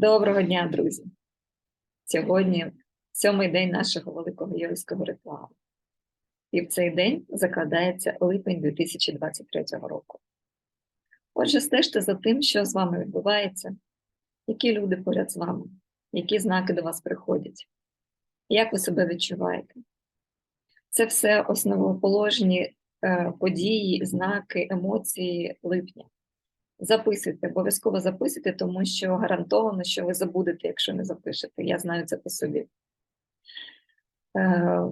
Доброго дня, друзі! Сьогодні сьомий день нашого великого йойського ритуалу. І в цей день закладається липень 2023 року. Отже, стежте за тим, що з вами відбувається, які люди поряд з вами, які знаки до вас приходять, як ви себе відчуваєте. Це все основоположні е, події, знаки, емоції липня. Записуйте, обов'язково записуйте, тому що гарантовано, що ви забудете, якщо не запишете. Я знаю це по собі. Е,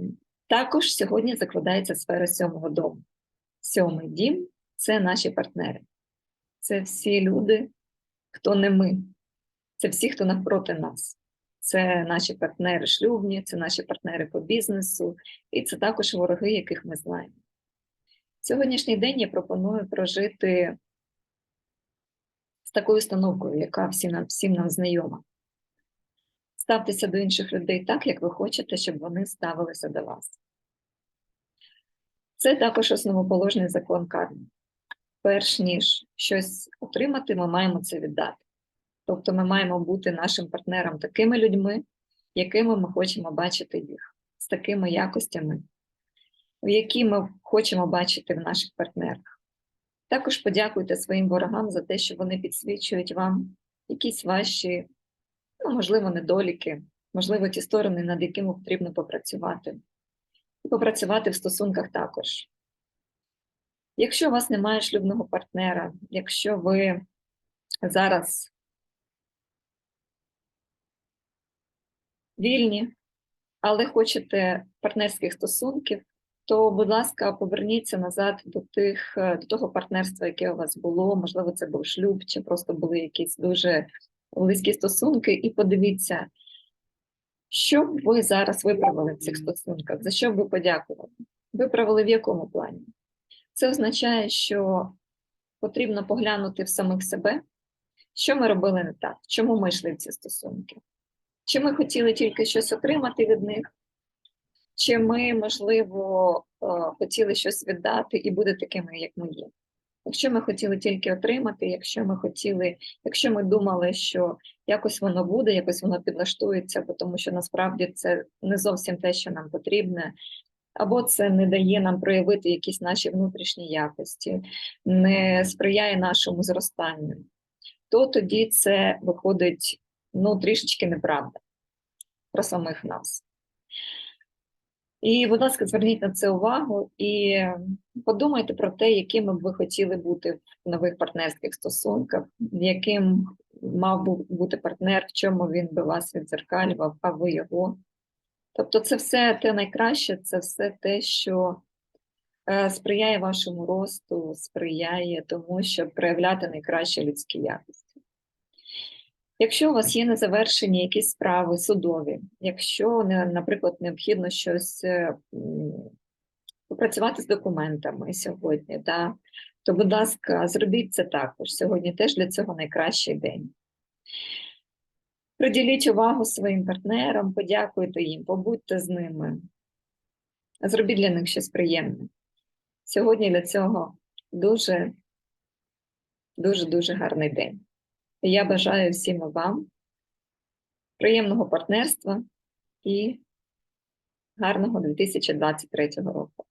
також сьогодні закладається сфера сьомого дому. Сьомий дім це наші партнери. Це всі люди, хто не ми, це всі, хто навпроти нас. Це наші партнери шлюбні, це наші партнери по бізнесу, і це також вороги, яких ми знаємо. Сьогоднішній день я пропоную прожити з такою установкою, яка всім нам, всім нам знайома. Ставтеся до інших людей так, як ви хочете, щоб вони ставилися до вас. Це також основоположний закон карми. Перш ніж щось отримати, ми маємо це віддати. Тобто ми маємо бути нашим партнером такими людьми, якими ми хочемо бачити їх, з такими якостями, які ми хочемо бачити в наших партнерах. Також подякуйте своїм ворогам за те, що вони підсвічують вам якісь ваші, ну, можливо, недоліки, можливо, ті сторони, над якими потрібно попрацювати. І попрацювати в стосунках також. Якщо у вас немає шлюбного партнера, якщо ви зараз вільні, але хочете партнерських стосунків, то, будь ласка, поверніться назад до тих, е, до того партнерства, яке у вас було. Можливо, це був шлюб, чи просто були якісь дуже близькі стосунки, і подивіться, що б ви зараз виправили в цих стосунках, за що б ви подякували? Виправили в якому плані? Це означає, що потрібно поглянути в самих себе, що ми робили не так, чому ми йшли в ці стосунки. Чи ми хотіли тільки щось отримати від них, чи ми, можливо, е, хотіли щось віддати і бути такими, як ми є. Якщо ми хотіли тільки отримати, якщо ми хотіли, якщо ми думали, що якось воно буде, якось воно підлаштується, тому що насправді це не зовсім те, що нам потрібне, або це не дає нам проявити якісь наші внутрішні якості, не сприяє нашому зростанню, то тоді це виходить ну, трішечки неправда про самих нас. І, будь ласка, зверніть на це увагу і подумайте про те, якими б ви хотіли бути в нових партнерських стосунках, яким мав би бути партнер, в чому він би вас відзеркалював, а ви його. Тобто, це все те найкраще, це все те, що е, сприяє вашому росту, сприяє тому, щоб проявляти найкращі людські якості. Якщо у вас є незавершені якісь справи судові, якщо, наприклад, необхідно щось е, попрацювати з документами сьогодні, да, то, будь ласка, зробіть це також. Сьогодні теж для цього найкращий день. Приділіть увагу своїм партнерам, подякуйте їм, побудьте з ними. Зробіть для них щось приємне. Сьогодні для цього дуже, дуже, дуже гарний день. Я бажаю всім вам приємного партнерства і гарного 2023 року.